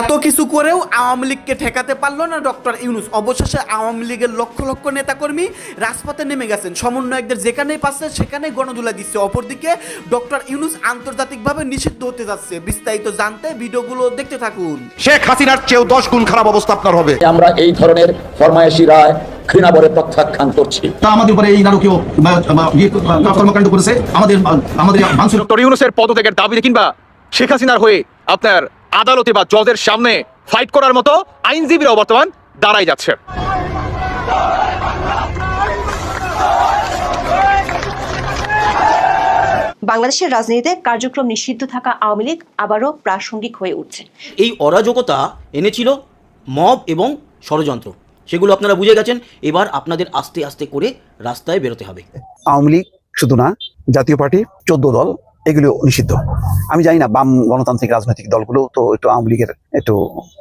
এত কিছু করেও আওয়ামী লীগকে ঠেকাতে পারল না ডক্টর ইউনুস। অবশেষে আওয়ামী লীগের লক্ষ লক্ষ নেতাকর্মী রাজপথে নেমে গেছেন। সমন্বয়কদের যেখানেই পাচ্ছে সেখানেই গণদুলা দিচ্ছে। অপরদিকে ডক্টর ইউনুস আন্তর্জাতিকভাবে নিষিদ্ধ হতে যাচ্ছে। বিস্তারিত জানতে ভিডিওগুলো দেখতে থাকুন। শেখ হাসিনার চেয়েও দশ গুণ খারাপ অবস্থা আপনার হবে। আমরা এই ধরনের ফরমায়েশি রায় ঘৃণাবরে প্রত্যাখ্যান করছি। তা আমাদের উপরে এই নারকীয় ইয়ে কর্মকাণ্ড করেছে। আমাদের আমাদের ভাঙচুর ডক্টর ইউনুসের পদত্যাগের দাবিতে কিংবা শেখ হাসিনার হয়ে আপনার আদালতে বা জজের সামনে ফাইট করার মতো আইনজীবীরাও বর্তমান দাঁড়াই যাচ্ছে। বাংলাদেশের রাজনীতিতে কার্যক্রম নিষিদ্ধ থাকা আওয়ামী লীগ আবারও প্রাসঙ্গিক হয়ে উঠছে। এই অরাজকতা এনেছিল মব এবং ষড়যন্ত্র। সেগুলো আপনারা বুঝে গেছেন এবার আপনাদের আস্তে আস্তে করে রাস্তায় বেরোতে হবে। আওয়ামী লীগ শুধু না জাতীয় পার্টি চোদ্দ দল এগুলো নিষিদ্ধ। আমি জানি না, বাম গণতান্ত্রিক রাজনৈতিক দলগুলো তো একটু আওয়ামী লীগের একটু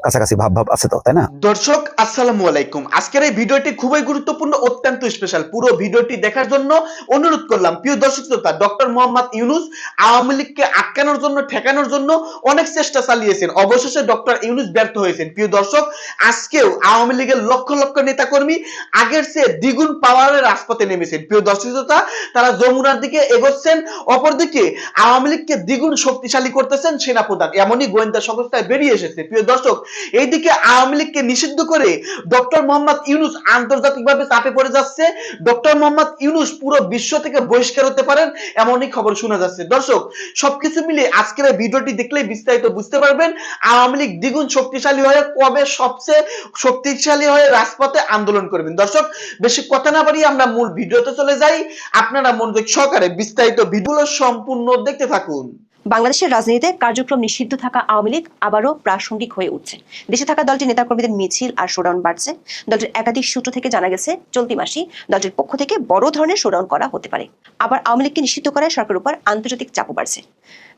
কাছাকাছি ভাব ভাব আছে তো, তাই না? দর্শক, আসসালামু আলাইকুম। আজকের এই ভিডিওটি খুবই গুরুত্বপূর্ণ, অত্যন্ত স্পেশাল পুরো ভিডিওটি দেখার জন্য অনুরোধ করলাম, প্রিয় দর্শক শ্রোতা ডক্টর মোহাম্মদ ইউনুস আওয়ামী লীগকে আটকানোর জন্য, ঠেকানোর জন্য অনেক চেষ্টা চালিয়েছেন। অবশেষে ডক্টর ইউনুস ব্যর্থ হয়েছেন। প্রিয় দর্শক, আজকেও আওয়ামী লীগের লক্ষ লক্ষ নেতাকর্মী আগের চেয়ে দ্বিগুণ পাওয়ারের রাজপথে নেমেছেন। প্রিয় দর্শক শ্রোতা, তারা যমুনার দিকে এগোচ্ছেন, অপরদিকে আওয়ামী লীগকে দ্বিগুণ শক্তিশালী করতেছেন সেনাপ্রধান এমনই গোয়েন্দা সংস্থায় বেরিয়ে এসেছে। প্রিয় দর্শক, এইদিকে আওয়ামী লীগকে নিষিদ্ধ করে ডক্টর মোহাম্মদ ইউনুস আন্তর্জাতিকভাবে চাপে পড়ে যাচ্ছে। ডক্টর মোহাম্মদ ইউনুস পুরো বিশ্ব থেকে বহিষ্কার হতে পারেন, এমনই খবর শোনা যাচ্ছে। দর্শক, সবকিছু মিলে আজকের ভিডিওটি দেখলেই বিস্তারিত বুঝতে পারবেন আওয়ামী লীগ দ্বিগুণ শক্তিশালী হয়ে কবে সবচেয়ে শক্তিশালী হয়ে রাজপথে আন্দোলন করবেন। দর্শক, বেশি কথা না বাড়িয়ে আমরা মূল ভিডিওতে চলে যাই। আপনারা মনোযোগ সহকারে বিস্তারিত ভিডিওগুলো সম্পূর্ণ দেখতে থাকুন। বাংলাদেশের রাজনীতিতে কার্যক্রম নিষিদ্ধ থাকা আওয়ামী লীগ আবারও প্রাসঙ্গিক হয়ে উঠছে। দেশে থাকা দলটির নেতাকর্মীদের মিছিল আর শোডাউন বাড়ছে। দলটির একাধিক সূত্র থেকে জানা গেছে, চলতি মাসে দলটির পক্ষ থেকে বড় ধরনের শোডাউন করা হতে পারে। আবার আওয়ামী লীগকে নিষিদ্ধ করায় সরকারের উপর আন্তর্জাতিক চাপও বাড়ছে।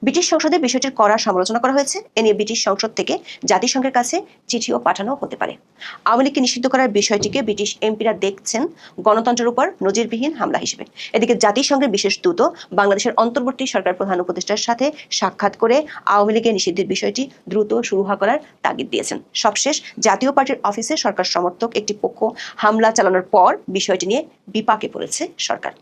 ব্রিটিশ সংসদে বিষয়টির কড়া সমালোচনা করা হয়েছে। এ নিয়ে ব্রিটিশ সংসদ থেকে জাতিসংঘের কাছে চিঠিও পাঠানো হতে পারে। আওয়ামী লীগকে নিষিদ্ধ করার বিষয়টিকে ব্রিটিশ এমপিরা দেখছেন গণতন্ত্রের উপর নজিরবিহীন হামলা হিসেবে। এদিকে জাতিসংঘের বিশেষ দূত বাংলাদেশের অন্তর্বর্তী সরকার প্রধান উপদেষ্টার সাথে সাক্ষাৎ করে আওয়ামী লীগের নিষিদ্ধের বিষয়টি দ্রুত শুরু করার তাগিদ দিয়েছেন। সবশেষ, জাতীয় পার্টির অফিসে সরকার সমর্থক একটি পক্ষ হামলা চালানোর পর বিষয়টি নিয়ে বিপাকে পড়েছে সরকার।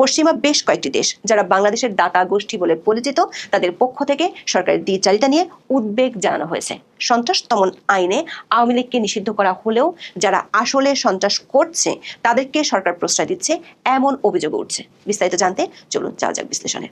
পশ্চিমা বেশ কয়েকটি দেশ, যারা বাংলাদেশের দাতা গোষ্ঠী বলে পরিচিত, তাদের পক্ষ থেকে সরকারের দ্বিচারিতা নিয়ে উদ্বেগ জানানো হয়েছে। সন্ত্রাস দমন আইনে আওয়ামী লীগকে নিষিদ্ধ করা হলেও যারা আসলে সন্ত্রাস করছে, তাদেরকে সরকার প্রশ্রয় দিচ্ছে, এমন অভিযোগ উঠছে। বিস্তারিত জানতে চলুন যাওয়া যাক বিশ্লেষণে।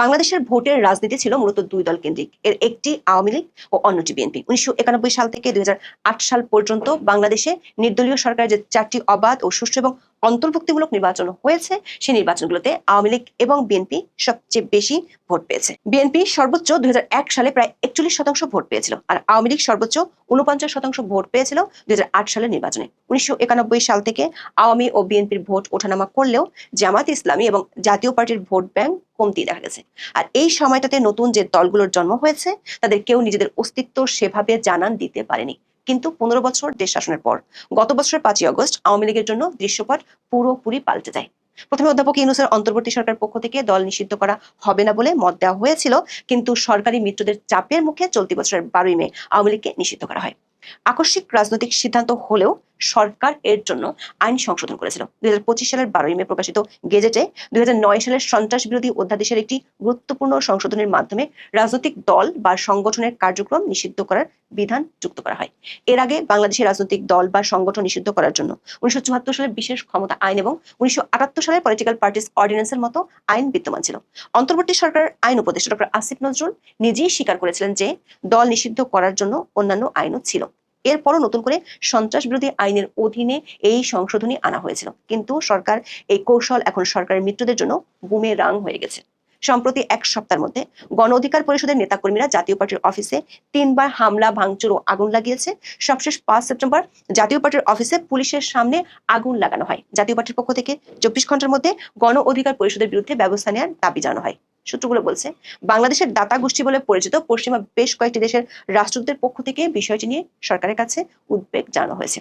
বাংলাদেশের ভোটের রাজনীতি ছিল মূলত দুই দল কেন্দ্রিক। এর একটি আওয়ামী লীগ ও অন্যটি বিএনপি। উনিশশো একানব্বই সাল থেকে দুই হাজার আট সাল পর্যন্ত বাংলাদেশে নির্দলীয় সরকারের যে চারটি অবাধ ও সুষ্ঠু এবং অন্তর্ভুক্তিমূলক নির্বাচন হয়েছে, সেই নির্বাচনগুলোতে আওয়ামী লীগ এবং বিএনপি সবচেয়ে বেশি ভোট পেয়েছে। বিএনপি সর্বোচ্চ দুই সালে প্রায় একচল্লিশ শতাংশ ভোট পেয়েছিল আর আওয়ামী লীগ সর্বোচ্চ উনপঞ্চাশ শতাংশ ভোট পেয়েছিল দুই হাজার আট সালের নির্বাচনে। উনিশশো একানব্বই সাল থেকে আওয়ামী ও বিএনপির ভোট ওঠানামা করলেও জামাত ইসলামী এবং জাতীয় পার্টির ভোট ব্যাংক কমতি দেখা গেছে। আর এই সময়টাতে নতুন যে দলগুলোর জন্ম হয়েছে, তাদের কেউ নিজেদের অস্তিত্ব সেভাবে জানান দিতে পারেনি। কিন্তু পনেরো বছর দেশ শাসনের পর। গত বছরের পাঁচই আগস্ট আওয়ামী লীগের জন্য দৃশ্যপট পুরোপুরি পাল্টে যায়। প্রথমে অধ্যাপক ইউনুসের অন্তর্বর্তী সরকার পক্ষ থেকে দল নিষিদ্ধ করা হবে না বলে মত দেওয়া হয়েছিল, কিন্তু সরকারি মিত্রদের চাপের মুখে চলতি বছরের বারোই মে আওয়ামী লীগকে নিষিদ্ধ করা হয়। আকস্মিক রাজনৈতিক সিদ্ধান্ত হলেও সরকার এর জন্য আইন সংশোধন করেছিল। দুই হাজার পঁচিশ সালের বারোই মে প্রকাশিত গেজেটে দুই হাজার নয় সালের সন্ত্রাস বিরোধী অধ্যাদেশের একটি গুরুত্বপূর্ণ সংশোধনের মাধ্যমে রাজনৈতিক দল বা সংগঠনের কার্যক্রম নিষিদ্ধ করার বিধান যুক্ত করা হয়। এর আগে বাংলাদেশের রাজনৈতিক দল বা সংগঠন নিষিদ্ধ করার জন্য উনিশশো সালের বিশেষ ক্ষমতা আইন এবং উনিশশো সালের পলিটিক্যাল পার্টিস অর্ডিন্যান্সের মতো আইন বিদ্যমান ছিল। অন্তর্বর্তী সরকার আইন উপদেষ্টা ডক্টর আসিফ নজরুল নিজেই স্বীকার করেছিলেন যে দল নিষিদ্ধ করার জন্য অন্যান্য আইনও ছিল। এরপরও নতুন করে সন্ত্রাস বিরোধী আইনের অধীনে এই সংশোধনী আনা হয়েছিল। কিন্তু সরকার এই কৌশল এখন সরকারের মিত্রদের জন্য বুমে রাং হয়ে গেছে। সম্প্রতি এক সপ্তাহের মধ্যে গণ অধিকার পরিষদের নেতাকর্মীরা জাতীয় পার্টির অফিসে তিনবার হামলা, ভাঙচুর ও আগুন লাগিয়েছে। সবশেষ পাঁচ সেপ্টেম্বর জাতীয় পার্টির অফিসে পুলিশের সামনে আগুন লাগানো হয়। জাতীয় পার্টির পক্ষ থেকে চব্বিশ ঘণ্টার মধ্যে গণ অধিকার পরিষদের বিরুদ্ধে ব্যবস্থা নেওয়ার দাবি জানানো হয়। সূত্রগুলো বলছে, বাংলাদেশের দাতা গোষ্ঠী বলে পরিচিত পশ্চিমা বেশ কয়েকটি দেশের রাষ্ট্রদূতের পক্ষ থেকে বিষয়টি নিয়ে সরকারের কাছে উদ্বেগ জানানো হয়েছে।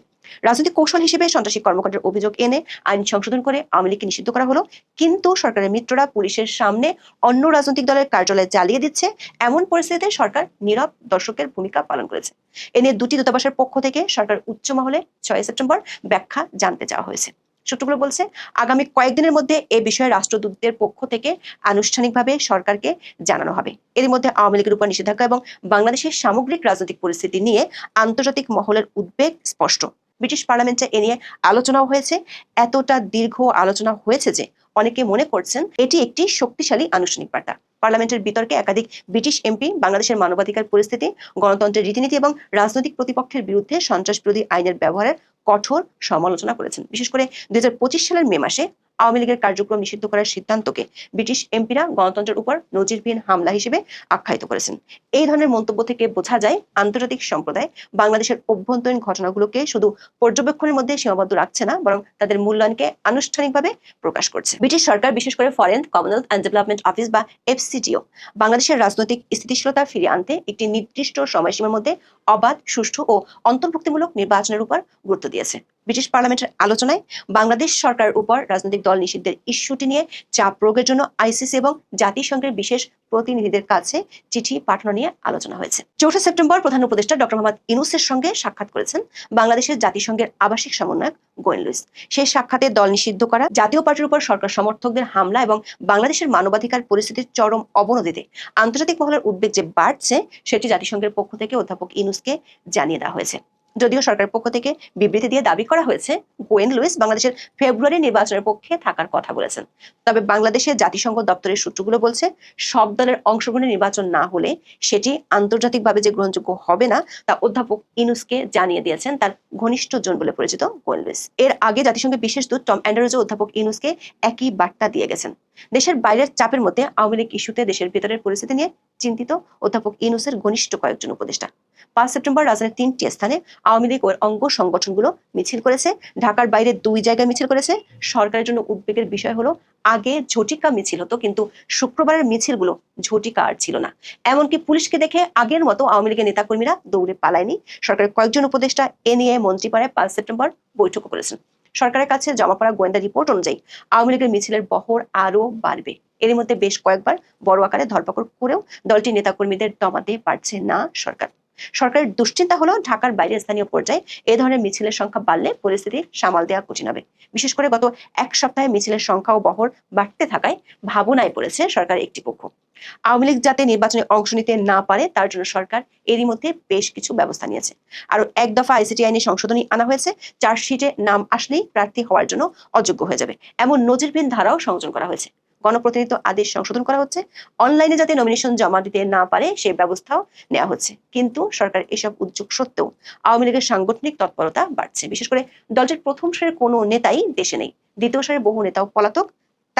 রাজনৈতিক কৌশল হিসেবে সন্ত্রাসী কর্মকাণ্ডের অভিযোগ এনে আইন সংশোধন করে আওয়ামী লীগকে নিষিদ্ধ করা হলো, কিন্তু সরকারের মিত্ররা পুলিশের সামনে অন্য রাজনৈতিক দলের কার্যালয় জ্বালিয়ে দিচ্ছে, এমন পরিস্থিতিতে সরকার নীরব দর্শকের ভূমিকা পালন করেছে। এ নিয়ে দুটি দূতাবাসের পক্ষ থেকে সরকার উচ্চ মহলে ছয় সেপ্টেম্বর ব্যাখ্যা জানতে চাওয়া হয়েছে। সূত্রগুলো বলছে, আগামী কয়েকদিনের মধ্যে এ বিষয়ে রাষ্ট্রদূতদের পক্ষ থেকে আনুষ্ঠানিকভাবে সরকারকে জানানো হবে। এর মধ্যে আওয়ামী লীগের উপর নিষেধাজ্ঞা এবং বাংলাদেশের সামগ্রিক রাজনৈতিক পরিস্থিতি নিয়ে আন্তর্জাতিক মহলের উদ্বেগ স্পষ্ট। ব্রিটিশ পার্লামেন্টে এ নিয়ে আলোচনাও হয়েছে। এতটা দীর্ঘ আলোচনা হয়েছে যে অনেকে মনে করছেন এটি একটি শক্তিশালী আনুষ্ঠানিক বার্তা। পার্লামেন্টের বিতর্কে একাধিক ব্রিটিশ এমপি বাংলাদেশের মানবাধিকার পরিস্থিতি, গণতন্ত্রের রীতিনীতি এবং রাজনৈতিক প্রতিপক্ষের বিরুদ্ধে সন্ত্রাস বিরোধী আইনের ব্যবহারের কঠোর সমালোচনা করেছেন। বিশেষ করে দুই হাজার পঁচিশ সালের মে মাসে আওয়ামী লীগের কার্যক্রম নিষিদ্ধ করার সিদ্ধান্তকে ব্রিটিশ এমপিরা গণতন্ত্রের উপর নজিরবিহীন হামলা হিসেবে আখ্যায়িত করেছেন। এই ধরনের মন্তব্য থেকে বোঝা যায়, আন্তর্জাতিক সম্প্রদায় বাংলাদেশের অভ্যন্তরীণ ঘটনাগুলোকে শুধু পর্যবেক্ষণের মধ্যে সীমাবদ্ধ রাখছে না, বরং তাদের মূল্যায়নকে আনুষ্ঠানিকভাবে প্রকাশ করছে। ব্রিটিশ সরকার, বিশেষ করে Foreign, Commonwealth and Development Office বা এফসিটিও, বাংলাদেশের রাজনৈতিক স্থিতিশীলতা ফিরিয়ে আনতে একটি নির্দিষ্ট সময়সীমার মধ্যে অবাধ, সুষ্ঠু ও অন্তর্ভুক্তিমূলক নির্বাচনের উপর গুরুত্ব দিয়েছে। ব্রিটিশ পার্লামেন্টের আলোচনায় বাংলাদেশ সরকারের উপর রাজনৈতিক দল নিষিদ্ধের ইস্যুটি নিয়ে চাপ প্রয়োগের জন্য আইসিসি এবং জাতিসংঘের বিশেষ প্রতিনিধিদের কাছে চিঠি পাঠানো নিয়ে আলোচনা হয়েছে। চৌঠা সেপ্টেম্বর প্রধান উপদেষ্টা ডক্টর মোহাম্মদ ইনুসের সঙ্গে সাক্ষাৎ করেছেন বাংলাদেশের জাতিসংঘের আবাসিক সমন্বয়ক গোয়েন লুইস। সেই সাক্ষাতে দল নিষিদ্ধ করা, জাতীয় পার্টির উপর সরকার সমর্থকদের হামলা এবং বাংলাদেশের মানবাধিকার পরিস্থিতির চরম অবনতিতে আন্তর্জাতিক মহলের উদ্বেগ যে বাড়ছে, সেটি জাতিসংঘের পক্ষ থেকে অধ্যাপক ইনুসকে জানিয়ে দেওয়া হয়েছে। যদিও সরকারের পক্ষ থেকে বিবৃতি দিয়ে দাবি করা হয়েছে, গোয়েন লুইস বাংলাদেশের ফেব্রুয়ারি নির্বাচনের পক্ষে থাকার কথা বলেছেন। তবে বাংলাদেশের জাতিসংঘ দপ্তরের সূত্রগুলো বলছে, সব দলের অংশগ্রহণে নির্বাচন না হলে সেটি আন্তর্জাতিকভাবে যে গ্রহণযোগ্য হবে না, তা অধ্যাপক ইনুসকে জানিয়ে দিয়েছেন তার ঘনিষ্ঠ জন বলে পরিচিত গোয়েন লুইস। এর আগে জাতিসংঘের বিশেষ দূত টম অ্যান্ডারোজও অধ্যাপক ইনুসকে একই বার্তা দিয়ে গেছেন। দেশের বাইরের চাপের মধ্যে আওয়ামী লীগ ইস্যুতে দেশের ভেতরের পরিস্থিতি নিয়ে চিন্তিত অধ্যাপক ইনুসের ঘনিষ্ঠ কয়েকজন উপদেষ্টা। পাঁচ সেপ্টেম্বর রাজধানীর তিনটি স্থানে আওয়ামী লীগ ও অঙ্গ সংগঠনগুলো মিছিল করেছে। ঢাকার বাইরে দুই জায়গায় মিছিল করেছে। সরকারের জন্য উদ্বেগের বিষয় হলো, আগে ঝটিকা মিছিল হতো, কিন্তু শুক্রবারের মিছিলগুলো ঝটিকা আর ছিল না। এমনকি পুলিশকে দেখে আগের মতো আওয়ামী লীগের নেতাকর্মীরা দৌড়ে পালায়নি। সরকারের কয়েকজন উপদেষ্টা এ নিয়ে মন্ত্রীপাড়ায় পাঁচ সেপ্টেম্বর বৈঠকও করেছেন। সরকারের কাছে জমা পড়া গোয়েন্দা রিপোর্ট অনুযায়ী, আওয়ামী লীগের মিছিলের বহর আরও বাড়বে। এর মধ্যে বেশ কয়েকবার বড় আকারে ধরপাকড় করেও দলটির নেতাকর্মীদের দমাতে পারছে না সরকার। সরকারের দুশ্চিন্তা হলো ঢাকার বাইরে স্থানীয় পর্যায়ে এ ধরনের মিছিলের সংখ্যা বাড়লে পরিস্থিতি সামাল দেওয়া কঠিন হবে। বিশেষ করে গত এক সপ্তাহে মিছিলের সংখ্যা ও বহর বাড়তে থাকায় ভাবনায় পড়েছে সরকারের একটি পক্ষ। আওয়ামী লীগ যাতে নির্বাচনে অংশ নিতে না পারে, তার জন্য সরকার এরই মধ্যে বেশ কিছু ব্যবস্থা নিয়েছে। আরও এক দফা আইসিটি আইনে সংশোধনী আনা হয়েছে, চার্জশিটে নাম আসলেই প্রার্থী হওয়ার জন্য অযোগ্য হয়ে যাবে। এমন নজিরবিহীন ধারাও সংযোজন করা হয়েছে। গণপ্রতিনিধিত্ব আদেশ সংশোধন করা হচ্ছে। অনলাইনে যাতে নমিনেশন জমা দিতে না পারে সে ব্যবস্থাও নেওয়া হচ্ছে। কিন্তু সরকার এসব উদ্যোগ সত্ত্বেও আওয়ামী লীগের সাংগঠনিক তৎপরতা বাড়ছে। বিশেষ করে দলটির প্রথম সারের কোনো নেতাই দেশে নেই। দ্বিতীয় সারের বহু নেতাও পলাতক।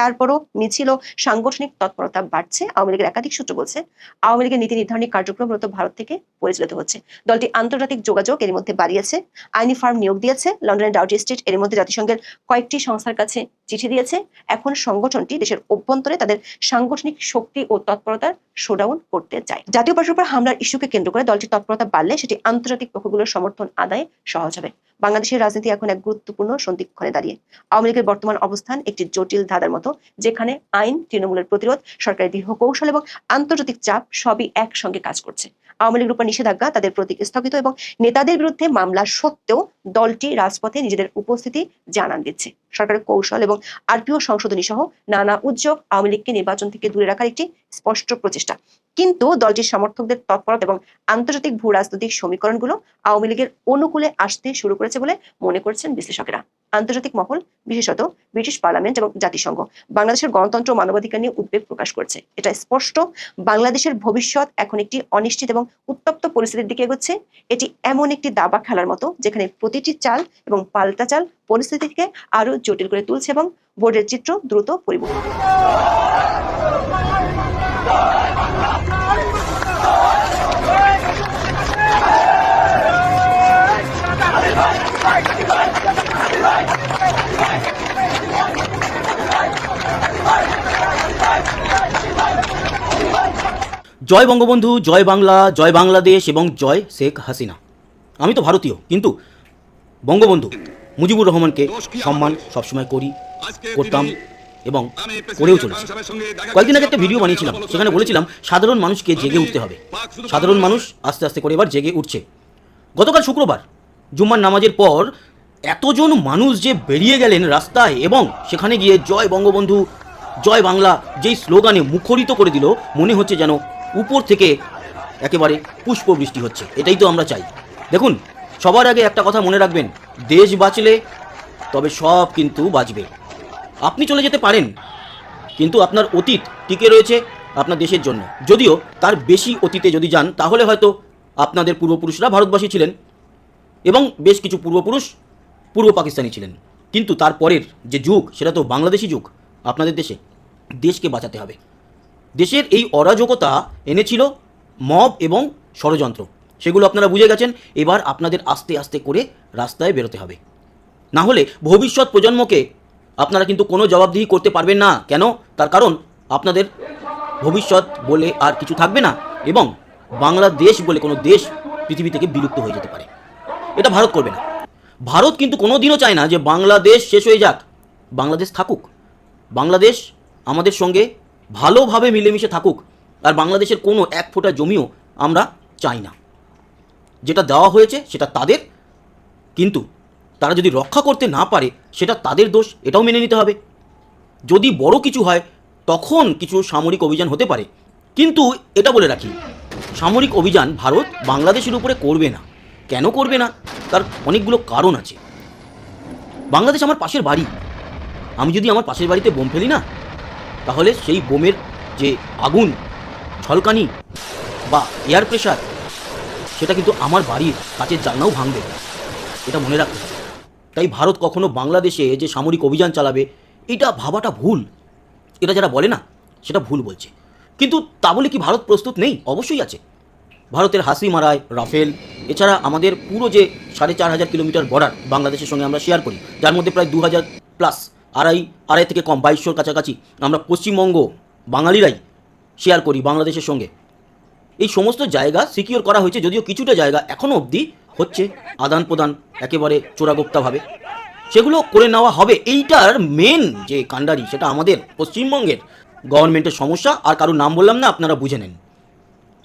তারপরও মিছিল ও সাংগঠনিক তৎপরতা বাড়ছে। আওয়ামী লীগের একাধিক সূত্র বলছে, আওয়ামী লীগের নীতি নির্ধারণী কার্যক্রম মূলত ভারত থেকে পরিচালিত হচ্ছে। দলটি আন্তর্জাতিক যোগাযোগ এর মধ্যে বাড়িয়েছে। আইনি ফার্ম নিয়োগ দিয়েছে। লন্ডনের ডাউটি স্ট্রিট এর মধ্যে জাতিসংঘের কয়েকটি সংস্থার কাছে চিঠি দিয়েছে। এখন সংগঠনটি দেশের অভ্যন্তরে তাদের সাংগঠনিক শক্তি ও তৎপরতার শোডাউন করতে চায়। জাতীয় পার্টির উপর হামলার ইস্যুকে কেন্দ্র করে দলটির তৎপরতা বাড়লে সেটি আন্তর্জাতিক পক্ষগুলোর সমর্থন আদায় সহজ হবে। বাংলাদেশের রাজনীতি এখন এক গুরুত্বপূর্ণ সন্ধিক্ষণে দাঁড়িয়ে। আওয়ামী লীগের বর্তমান অবস্থান একটি জটিল ধাঁধার মতো, যেখানে আইন, তৃণমূলের প্রতিরোধ, সরকারের দৃঢ় কৌশল এবং আন্তর্জাতিক চাপ সবই একসঙ্গে কাজ করছে। আওয়ামী লীগের উপর নিষেধাজ্ঞা তাদের প্রতীক স্থগিত এবং নেতাদের বিরুদ্ধে মামলা সত্ত্বেও দলটি রাজপথে নিজেদের উপস্থিতি জানান দিচ্ছে। সরকারের কৌশল এবং আরপিও সংশোধনী সহ নানা উদ্যোগ আওয়ামী লীগকে নির্বাচন থেকে দূরে রাখার একটি স্পষ্ট প্রচেষ্টা। কিন্তু দলটির সমর্থকদের তৎপরতা এবং আন্তর্জাতিক ভূ রাজনৈতিক সমীকরণগুলো আওয়ামী লীগের অনুকূলে আসতে শুরু করেছে বলে মনে করছেন বিশ্লেষকেরা। আন্তর্জাতিক মহল, বিশেষত ব্রিটিশ পার্লামেন্ট এবং জাতিসংঘ, বাংলাদেশের গণতন্ত্র মানবাধিকার নিয়ে উদ্বেগ প্রকাশ করছে। এটা স্পষ্ট, বাংলাদেশের ভবিষ্যৎ এখন একটি অনিশ্চিত এবং উত্তপ্ত পরিস্থিতির দিকে এগোচ্ছে। এটি এমন একটি দাবা খেলার মতো, যেখানে প্রতিটি চাল এবং পাল্টা চাল পরিস্থিতিকে আরও জটিল করে তুলছে এবং বোর্ডের চিত্র দ্রুত পরিবর্তন জয় বঙ্গবন্ধু জয় বাংলা জয় বাংলাদেশ এবং জয় শেখ হাসিনা। আমি তো ভারতীয় কিন্তু বঙ্গবন্ধু মুজিবুর রহমানকে সম্মান সবসময় করি করতাম এবং করেও চলেছি। কয়েকদিন আগে একটা ভিডিও বানিয়েছিলাম সেখানে বলেছিলাম সাধারণ মানুষকে জেগে উঠতে হবে। সাধারণ মানুষ আস্তে আস্তে করে এবার জেগে উঠছে। গতকাল শুক্রবার জুম্মার নামাজের পর এতজন মানুষ যে বেরিয়ে গেলেন রাস্তায় এবং সেখানে গিয়ে জয় বঙ্গবন্ধু জয় বাংলা যেই স্লোগানে মুখরিত করে দিল মনে হচ্ছে যেন উপর থেকে একেবারে পুষ্প বৃষ্টি হচ্ছে, এটাই তো আমরা চাই। দেখুন, সবার আগে একটা কথা মনে রাখবেন, দেশ বাঁচলে তবে সব কিন্তু বাঁচবে। আপনি চলে যেতে পারেন, কিন্তু আপনার অতীত টিকে রয়েছে আপনার দেশের জন্য। যদিও তার বেশি অতীতে যদি যান, তাহলে হয়তো আপনাদের পূর্বপুরুষরা ভারতবাসী ছিলেন এবং বেশ কিছু পূর্বপুরুষ পূর্ব পাকিস্তানি ছিলেন। কিন্তু তারপরের যে যুগ, সেটা তো বাংলাদেশি যুগ, আপনাদের দেশে, দেশকে বাঁচাতে হবে। দেশের এই অরাজকতা এনেছিল মব এবং ষড়যন্ত্র। সেগুলো আপনারা বুঝে গেছেন, এবার আপনাদের আস্তে আস্তে করে রাস্তায় বেরোতে হবে। না হলে ভবিষ্যৎ প্রজন্মকে আপনারা কিন্তু কোনো জবাবদিহি করতে পারবেন না। কেন? তার কারণ আপনাদের ভবিষ্যৎ বলে আর কিছু থাকবে না এবং বাংলাদেশ বলে কোনো দেশ পৃথিবী থেকে বিলুপ্ত হয়ে যেতে পারে। এটা ভারত করবে না। ভারত কিন্তু কোনো দিনও চায় না যে বাংলাদেশ শেষ হয়ে যাক। বাংলাদেশ থাকুক। বাংলাদেশ আমাদের সঙ্গে ভালোভাবে মিলেমিশে থাকুক, আর বাংলাদেশের কোনো এক ফোঁটা জমিও আমরা চাই না। যেটা দেওয়া হয়েছে সেটা তাদের, কিন্তু তারা যদি রক্ষা করতে না পারে, সেটা তাদের দোষ, এটাও মেনে নিতে হবে। যদি বড় কিছু হয়, তখন কিছু সামরিক অভিযান হতে পারে। কিন্তু এটা বলে রাখি, সামরিক অভিযান ভারত বাংলাদেশের উপরে করবে না। কেন করবে না? তার অনেকগুলো কারণ আছে। বাংলাদেশ আমার পাশের বাড়ি। আমি যদি আমার পাশের বাড়িতে বোম ফেলি না তাহলে সেই বোমের যে আগুন ঝলকানি বা এয়ার প্রেশার সেটা কিন্তু আমার বাড়ির কাচের জানলাও ভাঙবে। এটা মনে রাখতে হবে তাই ভারত কখনো বাংলাদেশে যে সামরিক অভিযান চালাবে, এটা ভাবাটা ভুল। এটা যারা বলে না, সেটা ভুল বলছে। কিন্তু তা বলে কি ভারত প্রস্তুত নেই? অবশ্যই আছে। ভারতের হাসি মারায় রাফেল। এছাড়া আমাদের পুরো যে সাড়ে চার হাজার কিলোমিটার বর্ডার বাংলাদেশের সঙ্গে আমরা শেয়ার করি, যার মধ্যে প্রায় দু হাজার প্লাস আড়াই আড়াই থেকে কম, বাইশশোর কাছাকাছি। আমরা পশ্চিমবঙ্গ, বাঙালিরাই শেয়ার করি বাংলাদেশের সঙ্গে। এই সমস্ত জায়গা সিকিওর করা হয়েছে, যদিও কিছুটা জায়গা এখনও অবধি হচ্ছে আদান প্রদান একেবারে চোরাগোপ্তাভাবে সেগুলো করে নেওয়া হবে। এইটার মেন যে কাণ্ডারি, সেটা আমাদের পশ্চিমবঙ্গের গভর্নমেন্টের সমস্যা। আর কারোর নাম বললাম না, আপনারা বুঝে নেন।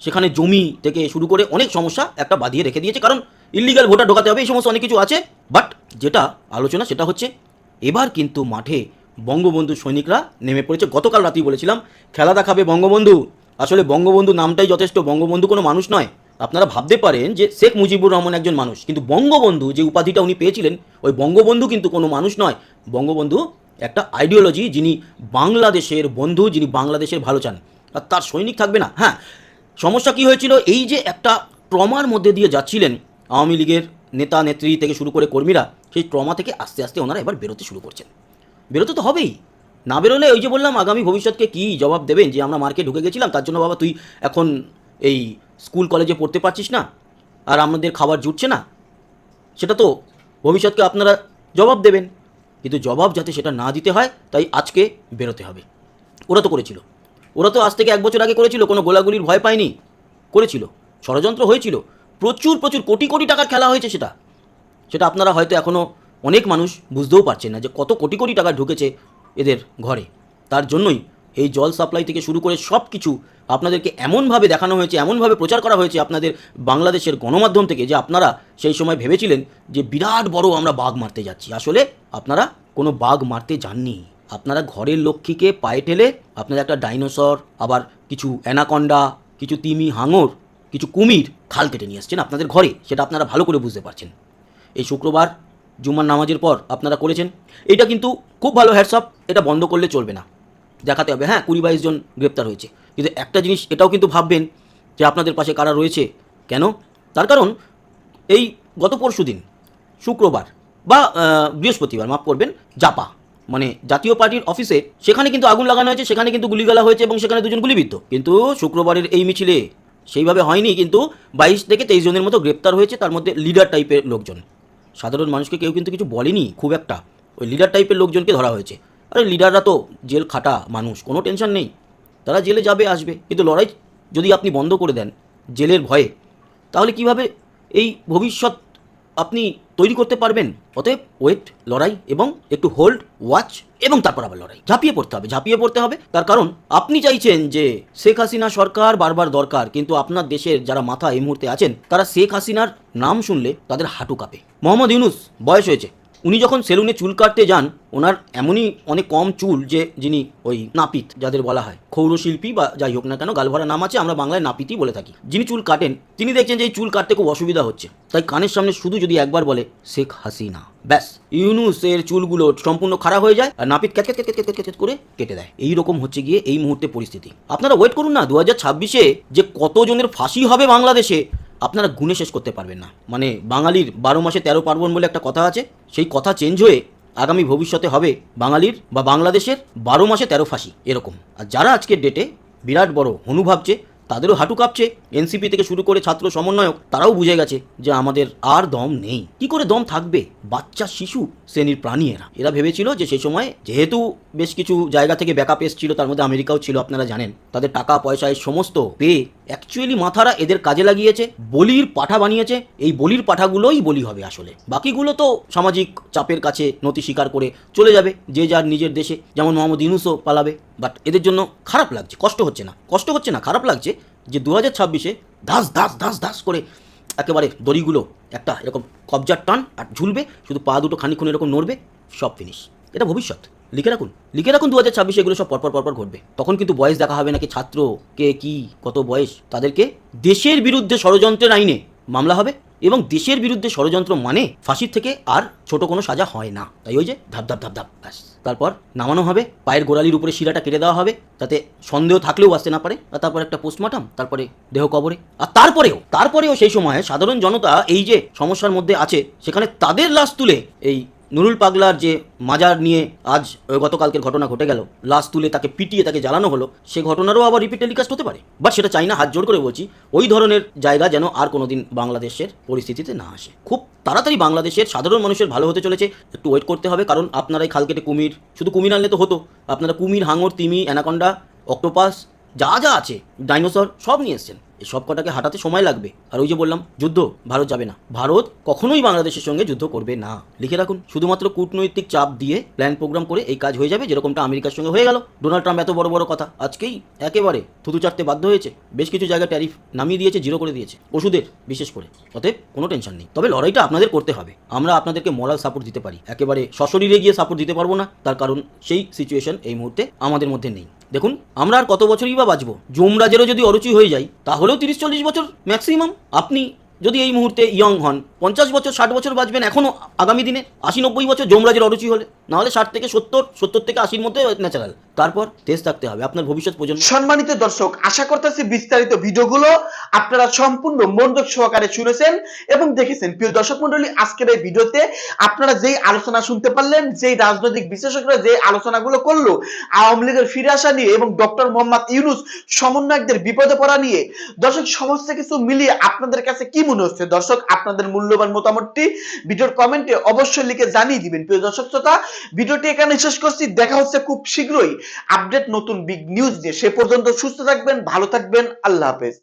সেখানে জমি থেকে শুরু করে অনেক সমস্যা একটা বাঁধিয়ে রেখে দিয়েছে। কারণ ইলিগাল ভোটার ঢোকাতে হবে, এই সমস্ত অনেক কিছু আছে। বাট যেটা আলোচনা, সেটা হচ্ছে এবার কিন্তু মাঠে বঙ্গবন্ধু সৈনিকরা নেমে পড়েছে। গতকাল রাতেই বলেছিলাম, খেলা দেখাবে বঙ্গবন্ধু। আসলে বঙ্গবন্ধু নামটাই যথেষ্ট, বঙ্গবন্ধু কোনো মানুষ নয়। আপনারা ভাবতে পারেন যে শেখ মুজিবুর রহমান একজন মানুষ, কিন্তু বঙ্গবন্ধু যে উপাধিটা উনি পেয়েছিলেন, ওই বঙ্গবন্ধু কিন্তু কোনো মানুষ নয়। বঙ্গবন্ধু একটা আইডিওলজি যিনি বাংলাদেশের বন্ধু, যিনি বাংলাদেশের ভালো চান। আর তার সৈনিক থাকবে না। হ্যাঁ সমস্যা কি হয়েছিল? এই যে একটা ট্রমার মধ্যে দিয়ে যাচ্ছিলেন আওয়ামী লীগের নেতা, নেত্রী থেকে শুরু করে কর্মীরা সেই ট্রমা থেকে আস্তে আস্তে ওনারা এবার বেরোতে শুরু করছেন। বেরোতে তো হবেই। না বেরোলে ওই যে বললাম, আগামী ভবিষ্যৎকে কি জবাব দেবেন যে আমরা মার্কে ঢুকে গেছিলাম, তার জন্য বাবা তুই এখন এই স্কুল কলেজে পড়তে পারছিস না আর আমাদের খাবার জুটছে না। সেটা তো ভবিষ্যৎকে আপনারা জবাব দেবেন। কিন্তু জবাব যাতে সেটা না দিতে হয়, তাই আজকে বেরোতে হবে। ওরা তো করেছিল। ওরা তো আজ থেকে এক বছর আগে করেছিল, কোনো গোলাগুলির ভয় পায়নি। করেছিল। ষড়যন্ত্র হয়েছিল। প্রচুর প্রচুর কোটি কোটি টাকার খেলা হয়েছে সেটা। সেটা আপনারা হয়তো এখনও অনেক মানুষ বুঝতেও পারছেন না যে কত কোটি কোটি টাকা ঢুকেছে এদের ঘরে। তার জন্যই এই জল সাপ্লাই থেকে শুরু করে সব কিছু আপনাদেরকে এমনভাবে দেখানো হয়েছে, এমনভাবে প্রচার করা হয়েছে আপনাদের বাংলাদেশের গণমাধ্যম থেকে যে আপনারা সেই সময় ভেবেছিলেন যে বিরাট বড় আমরা বাঘ মারতে যাচ্ছি। আসলে আপনারা কোনো বাঘ মারতে যাননি। আপনারা ঘরের লক্ষ্মীকে পায়ে ঠেলে আপনারা একটা ডাইনোসর, আবার কিছু অ্যানাকন্ডা, কিছু তিমি হাঙর কিছু কুমির খাল কেটে নিয়ে আসছেন আপনাদের ঘরে, সেটা আপনারা ভালো করে বুঝতে পারছেন। এই শুক্রবার জুমার নামাজের পর আপনারা করেছেন, এটা কিন্তু খুব ভালো হ্যাটসঅ্যাপ এটা বন্ধ করলে চলবে না। দেখাতে হবে হ্যাঁ কুড়ি বাইশ জন গ্রেপ্তার হয়েছে। কিন্তু একটা জিনিস, এটাও কিন্তু ভাববেন যে আপনাদের পাশে কারা রয়েছে। কেন? তার কারণ, এই গত পরশু দিন, শুক্রবার বা বৃহস্পতিবার, মাফ করবেন, জাপা মানে জাতীয় পার্টির অফিসে, সেখানে কিন্তু আগুন লাগানো হয়েছে, সেখানে কিন্তু গুলিগালা হয়েছে এবং সেখানে দুজন গুলিবিদ্ধ। কিন্তু শুক্রবারের এই মিছিলে সেইভাবে হয়নি, কিন্তু বাইশ থেকে তেইশ জনের মতো গ্রেপ্তার হয়েছে, তার মধ্যে লিডার টাইপের লোকজন। সাধারণ মানুষকে কেউ কিন্তু কিছু বলেনি, খুব একটা। ওই লিডার টাইপের লোকজনকে ধরা হয়েছে। আরে লিডাররা তো জেল খাটা মানুষ, কোনো টেনশন নেই। তারা জেলে যাবে, আসবে। কিন্তু লড়াই যদি আপনি বন্ধ করে দেন জেলের ভয়ে, তাহলে কীভাবে এই ভবিষ্যৎ আপনি তৈরি করতে পারবেন। অতএব ওয়েট লড়াই এবং একটু হোল্ড ওয়াচ এবং তারপর আবার লড়াই। ঝাঁপিয়ে পড়তে হবে, ঝাঁপিয়ে পড়তে হবে। তার কারণ আপনি চাইছেন যে শেখ হাসিনা সরকার বারবার দরকার, কিন্তু আপনার দেশের যারা মাথা এই মুহূর্তে আছেন, তারা শেখ হাসিনার নাম শুনলে তাদের হাঁটু কাঁপে। মোহাম্মদ ইউনুস, বয়স হয়েছে। উনি যখন সেলুনে চুল কাটতে যান, ওনার এমনই অনেক কম চুল যে যিনি ওই নাপিত, যাদের বলা হয়। ক্ষৌরশিল্পী বা যাই হোক না কেন, গালভরা নাম আছে, আমরা বাংলায় নাপিতই বলে থাকি। যিনি চুল কাটেন, তিনি দেখছেন যে এই চুল কাটতে খুব অসুবিধা হচ্ছে। তাই কানের সামনে শুধু যদি একবার বলে, শেখ হাসিনা ব্যাস। ইউনুসের চুলগুলো সম্পূর্ণ খারাপ হয়ে যায় আর নাপিত ক্যাচ ক্যাচ ক্যাচ ক্যাচ করে কেটে দেয়। এই রকম হচ্ছে গিয়ে এই মুহূর্তে পরিস্থিতি। আপনারা ওয়েট করুন না দু হাজার ছাব্বিশে যে কতজনের ফাঁসি হবে বাংলাদেশে আপনারা গুণে শেষ করতে পারবেন না। মানে বাঙালির বারো মাসে তেরো পার্বণ বলে একটা কথা আছে, সেই কথা চেঞ্জ হয়ে আগামী ভবিষ্যতে হবে বাঙালির বা বাংলাদেশের বারো মাসে তেরো ফাঁসি, এরকম। আর যারা আজকের ডেটে বিরাট বড় হনু ভাবছে তাদেরও হাঁটু কাঁপছে। এনসিপি থেকে শুরু করে ছাত্র সমন্বয়ক, তারাও বুঝে গেছে যে আমাদের আর দম নেই। কি করে দম থাকবে? বাচ্চা, শিশু, শ্রেণির প্রাণী এরা। এরা ভেবেছিল যে সেই সময় যেহেতু বেশ কিছু জায়গা থেকে ব্যাকআপ এসেছিল, তার মধ্যে আমেরিকাও ছিল, আপনারা জানেন। তাদের টাকা, পয়সা, এই সমস্ত পেয়ে অ্যাকচুয়ালি মাথারা এদের কাজে লাগিয়েছে, বলির পাঠা বানিয়েছে। এই বলির পাঠাগুলোই বলি হবে আসলে। বাকিগুলো তো সামাজিক চাপের কাছে নতি স্বীকার করে চলে যাবে, যে যার নিজের দেশে। যেমন মোহাম্মদ ইউনুসও পালাবে। বাট এদের জন্য খারাপ লাগছে, কষ্ট হচ্ছে না। কষ্ট হচ্ছে না, খারাপ লাগছে যে দু হাজার ছাব্বিশে ধাস ধাস ধাস ধাস করে একেবারে দড়িগুলো একটা এরকম কবজার টান আর ঝুলবে, শুধু পা দুটো খানিক্ষণ এরকম নড়বে, সব ফিনিশ এটা ভবিষ্যৎ। লিখে রাখুন। লিখে রাখুন দু হাজার ছাব্বিশে এগুলো সব পরপর পরপর ঘটবে। তখন কিন্তু বয়স দেখা হবে নাকি ছাত্র, কে, কি, কত বয়স, তাদেরকে দেশের বিরুদ্ধে ষড়যন্ত্রের আইনে মামলা হবে এবং দেশের বিরুদ্ধে ষড়যন্ত্র মানে ফাঁসির থেকে আর ছোট কোনো সাজা হয় না। তাই ওই যে ধাপ ধাপ ধাপ ধাপ, ব্যাস। তারপর নামানো হবে, পায়ের গোড়ালির উপরে শিরাটা কেটে দেওয়া হবে, যাতে সন্দেহ থাকলেও আসতে না পারে, আর তারপর একটা পোস্টমর্টম তারপরে দেহ কবরে। আর তারপরেও তারপরেও সেই সময় সাধারণ জনতা এই যে সমস্যার মধ্যে আছে, সেখানে তাদের লাশ তুলে এই নুরুল পাগলার যে মাজার নিয়ে আজ গতকালকের ঘটনা ঘটে গেল, লাশ তুলে তাকে পিটিয়ে তাকে জ্বালানো হলো, সে ঘটনারও আবার রিপিট টেলিকাস্ট হতে পারে। বাট সেটা চাই না, হাত জোর করে বলছি, ওই ধরনের জায়গা যেন আর কোনোদিন বাংলাদেশের পরিস্থিতিতে না আসে। খুব তাড়াতাড়ি বাংলাদেশের সাধারণ মানুষের ভালো হতে চলেছে, একটু ওয়েট করতে হবে, কারণ আপনারাই খাল কেটে কুমির, শুধু কুমির আনলে তো হতো, আপনারা কুমির, হাঙর, তিমি, অ্যানাকন্ডা, অক্টোপাস, যা যা আছে, ডাইনোসর, সব নিয়ে এসছেন। সব কটাকে হাঁটাতে সময় লাগবে। আর ওই যে বললাম, যুদ্ধ ভারত যাবে না। ভারত কখনোই বাংলাদেশের সঙ্গে যুদ্ধ করবে না। লিখে রাখুন, শুধুমাত্র কূটনৈতিক চাপ দিয়ে প্ল্যান প্রোগ্রাম করে এই কাজ হয়ে যাবে, যেরকমটা আমেরিকার সঙ্গে হয়ে গেল। ডোনাল্ড ট্রাম্প এত বড় বড় কথা, আজকেই একেবারে থুতু চাটতে বাধ্য হয়েছে। বেশ কিছু জায়গায় ট্যারিফ নামিয়ে দিয়েছে জিরো করে দিয়েছে, ওষুধের বিশেষ করে। অতএব কোনো টেনশন নেই। তবে লড়াইটা আপনাদের করতে হবে। আমরা আপনাদেরকে মরাল সাপোর্ট দিতে পারি। একেবারে সশরীরে গিয়ে সাপোর্ট দিতে পারব না। তার কারণ সেই সিচুয়েশন এই মুহূর্তে আমাদের মধ্যে নেই। দেখুন, আমরা আর কত বছরই বা বাঁচবো? যমরাজেরও যদি অরুচি হয়ে যায় তাহলেও তিরিশ চল্লিশ বছর ম্যাক্সিমাম আপনি যদি এই মুহূর্তে ইয়ং হন পঞ্চাশ বছর, ষাট বছর বাঁচবেন এখনও আগামী দিনে, আশি, নব্বই বছর যমরাজের অরুচি হলে। নাহলে ষাট থেকে সত্তর সত্তর থেকে আশির মধ্যে ন্যাচারাল তারপর তেজ থাকতে হবে, আপনার ভবিষ্যৎ প্রজন্ম। সম্মানিত দর্শক, আশা করতেছি বিস্তারিত ভিডিওগুলো আপনারা সম্পূর্ণ মনোযোগ সহকারে শুনেছেন এবং দেখেছেন। প্রিয় দর্শক মন্ডলী আজকের এই ভিডিওতে আপনারা যেই আলোচনা শুনতে পারলেন, যেই রাজনৈতিক বিশেষজ্ঞরা যে আলোচনাগুলো করল, আওয়ামী লীগের ফিরে আসা নিয়ে এবং ডক্টর মোহাম্মদ ইউনুস সমন্বয়কদের বিপদে পড়া নিয়ে, দর্শক, সমস্ত কিছু মিলিয়ে আপনাদের কাছে কি মনে হচ্ছে? দর্শক, আপনাদের মূল্যবান মতামতটি ভিডিওর কমেন্টে অবশ্যই লিখে জানিয়ে দিবেন। প্রিয় দর্শক শ্রোতা, ভিডিওটি এখানে শেষ করছি। দেখা হচ্ছে খুব শীঘ্রই আপডেট নতুন বিগ নিউজ দিয়ে সে পর্যন্ত সুস্থ থাকবেন, ভালো থাকবেন। আল্লাহ হাফেজ।